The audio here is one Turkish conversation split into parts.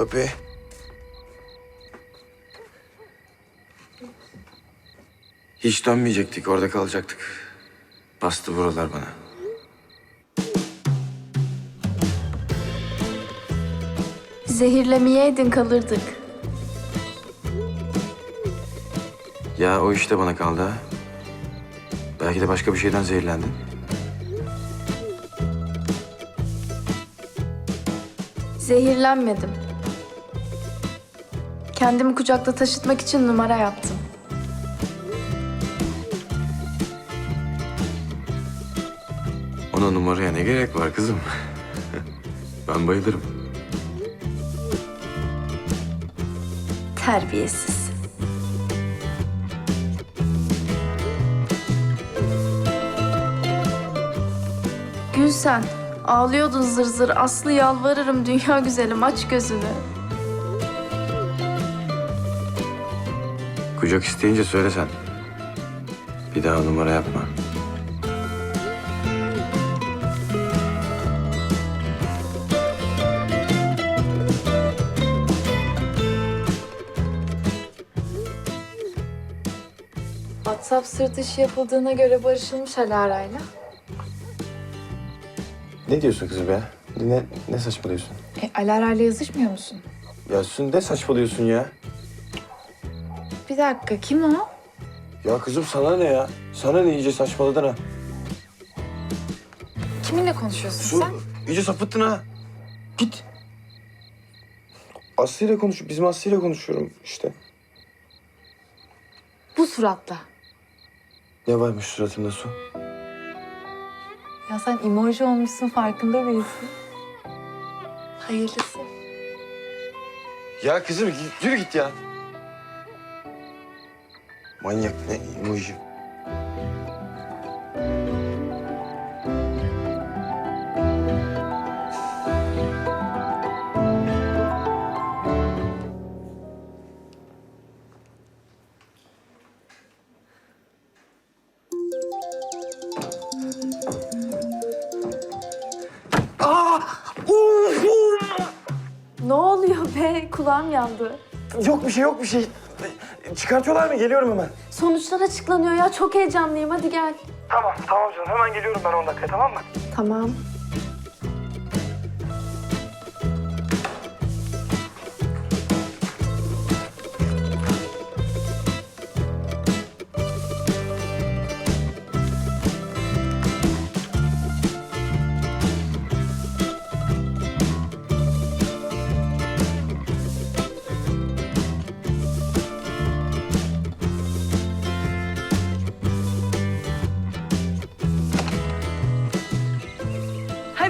Papi. Hiç dönmeyecektik, orada kalacaktık. Bastı buralar bana. Zehirlemeyeydin kalırdık. Ya o işte bana kaldı ha. Belki de başka bir şeyden zehirlendin. Zehirlenmedim. Kendimi kucakta taşıtmak için numara yaptım. Ona numaraya ne gerek var kızım? ben bayılırım. Terbiyesiz. Gülsen, ağlıyordun zır zır. Aslı yalvarırım dünya güzelim aç gözünü. Kucak isteyince söylesen. Bir daha numara yapma. WhatsApp sırt işi yapıldığına göre barışılmış Alara'yla. Ne diyorsun kızım ya? Ne, ne saçmalıyorsun? E, Alara'yla yazışmıyor musun? Ya Sün ne saçmalıyorsun ya? Dakika kim o? Ya kızım sana ne ya? Sana ne iyice saçmaladın ha? Kiminle konuşuyorsun Su, sen? iyice sapıttın ha. Git. Aslı ile konuş. Bizim Aslı ile konuşuyorum işte. Bu suratla. Ne varmış suratımda Su? Ya sen emoji olmuşsun farkında değilsin. Hayırlısı. Ya kızım yürü git ya. Manyak ne emoji. Ne oluyor be? Kulağım yandı. Yok bir şey yok bir şey. Çıkartıyorlar mı? Geliyorum hemen. Sonuçlar açıklanıyor ya. Çok heyecanlıyım. Hadi gel. Tamam, tamam canım. Hemen geliyorum ben 10 dakika, tamam mı? Tamam.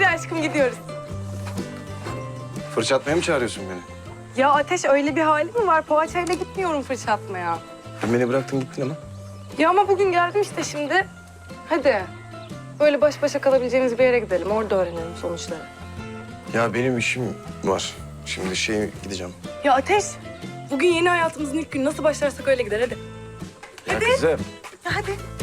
Hadi aşkım gidiyoruz. Fırçatmaya mı çağırıyorsun beni? Ya Ateş öyle bir hali mi var? Poğaçayla gitmiyorum fırça atmaya. Dün beni bıraktın gittin ama. Ya ama bugün geldim işte şimdi. Hadi. Böyle baş başa kalabileceğimiz bir yere gidelim. Orada öğrenelim sonuçları. Ya benim işim var. Şimdi şey gideceğim. Ya Ateş, bugün yeni hayatımızın ilk günü. Nasıl başlarsak öyle gider hadi. Ya kızım. Ya hadi.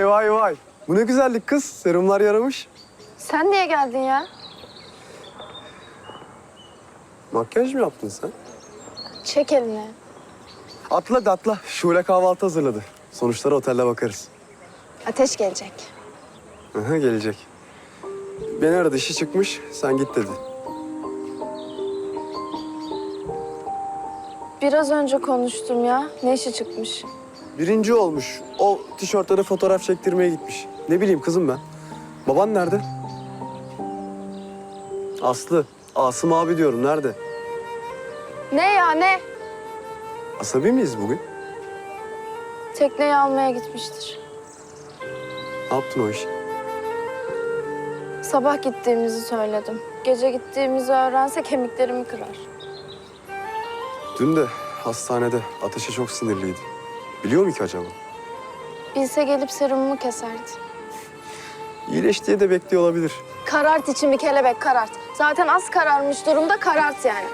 Vay vay vay. Bu ne güzellik kız. Serumlar yaramış. Sen niye geldin ya? Makyaj mı yaptın sen? Çek elini. Atla atla. Şule kahvaltı hazırladı. Sonuçlara otelde bakarız. Ateş gelecek. Aha, gelecek. Beni aradı işi çıkmış. Sen git dedi. Biraz önce konuştum ya. Ne işi çıkmış? Birinci olmuş. O tişörtlere fotoğraf çektirmeye gitmiş. Ne bileyim kızım ben. Baban nerede? Aslı. Asım abi diyorum. Nerede? Ne ya ne? Asabi miyiz bugün? Tekneyi almaya gitmiştir. Ne yaptın o işi? Sabah gittiğimizi söyledim. Gece gittiğimizi öğrense kemiklerimi kırar. Dün de hastanede. Ateşe çok sinirliydi. Biliyor mu ki acaba? Bilse gelip serumumu keserdi. İyileş diye de bekliyor olabilir. Karart içimi kelebek karart. Zaten az kararmış durumda karart yani.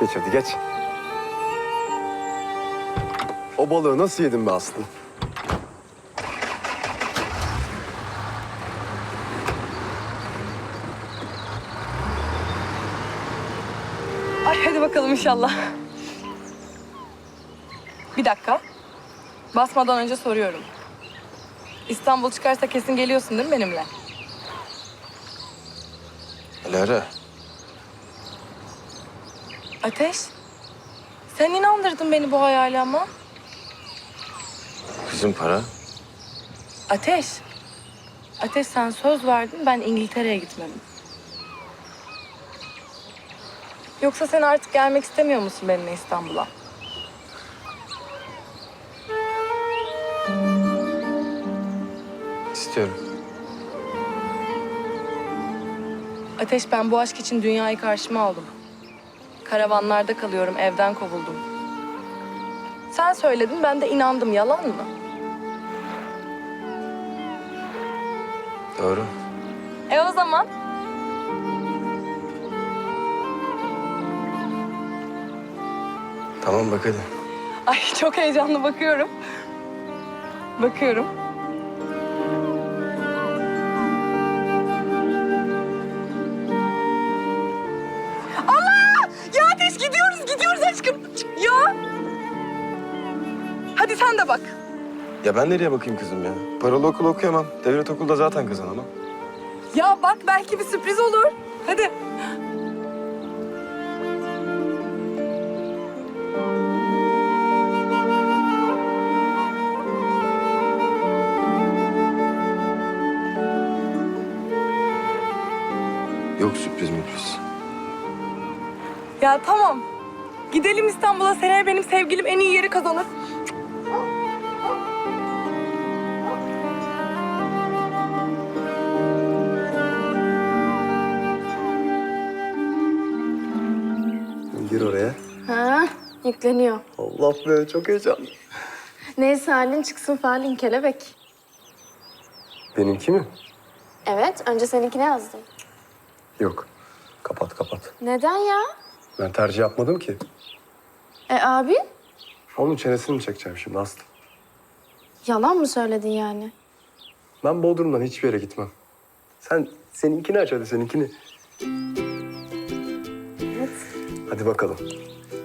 Geç hadi geç. O balığı nasıl yedin be Aslı? Ay hadi bakalım inşallah. Bir dakika. Basmadan önce soruyorum. İstanbul çıkarsa kesin geliyorsun değil mi benimle? Lara. Ateş. Sen inandırdın beni bu hayale ama. Kızım para. Ateş. Ateş sen söz verdin ben İngiltere'ye gitmedim. Yoksa sen artık gelmek istemiyor musun benimle İstanbul'a? İstiyorum. Ateş ben bu aşk için dünyayı karşıma aldım. Karavanlarda kalıyorum, evden kovuldum. Sen söyledin, ben de inandım. Yalan mı? Doğru. E o zaman? Tamam bak hadi. Ay çok heyecanlı bakıyorum. Bakıyorum. Gidiyoruz, aşkım. Ya! Hadi sen de bak. Ya ben nereye bakayım kızım ya? Paralı okul okuyamam. Devlet okulda zaten kazanamam. Ya bak belki bir sürpriz olur. Hadi. Yok sürpriz müpriz. Ya tamam. Gidelim İstanbul'a. Seneye benim sevgilim en iyi yeri kazanır. Gir oraya. Ha, yükleniyor. Allah be çok heyecanlı. Neyse halin çıksın falin kelebek. Benimki mi? Evet, önce seninkine yazdım. Yok. Kapat kapat. Neden ya? Ben tercih yapmadım ki. E abi? Onun çenesini mi çekeceğim şimdi Aslı? Yalan mı söyledin yani? Ben Bodrum'dan hiçbir yere gitmem. Sen seninkini aç hadi seninkini. Hadi bakalım.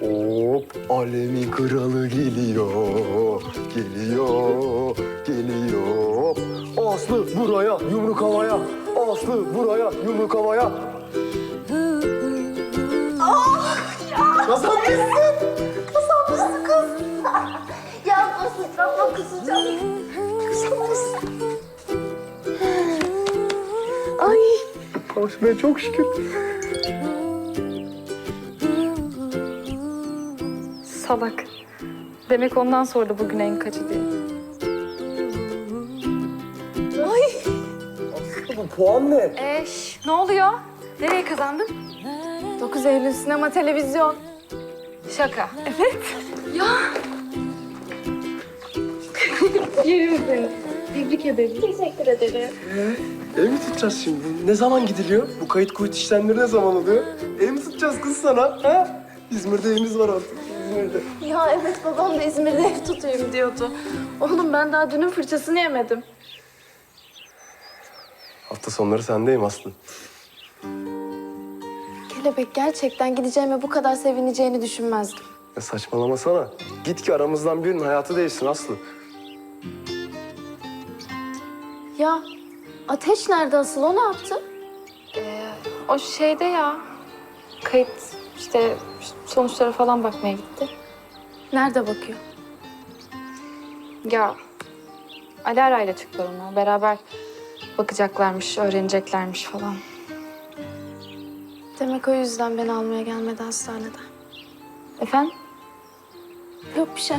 Hop alemin kralı geliyor. Geliyor. Geliyor. Aslı buraya yumruk havaya. Aslı buraya yumruk havaya. Ah ya. Kazanmışsın. Ya bu sıçratma kısacağım. Ay. Kavuşmaya çok şükür. Salak. Demek ondan sordu bugün en kaçı diye. Bu puan ne? Eş, ne oluyor? Nereye kazandın? 9 Eylül sinema televizyon. Şaka. Tebrik ederim. Teşekkür ederim. Ev mi tutacağız şimdi? Ne zaman gidiliyor? Bu kayıt kuyut işlemleri ne zaman oluyor? Ev mi tutacağız kız sana? Ha? İzmir'de evimiz var artık. İzmir'de. Ya evet babam da İzmir'de ev tutayım diyordu. Oğlum ben daha dünün fırçasını yemedim. Hafta sonları sendeyim Aslı. Kelebek gerçekten gideceğime bu kadar sevineceğini düşünmezdim. Ya saçmalamasana. Git ki aramızdan birinin hayatı değişsin Aslı. Ya Ateş nerede asıl o ne yaptı? O şeyde ya. Kayıt işte sonuçlara falan bakmaya gitti. Nerede bakıyor? Ya Alara ile çıktılar ona. Beraber bakacaklarmış, öğreneceklermiş falan. Demek o yüzden beni almaya gelmedi hastaneden. Efendim? Yok bir şey.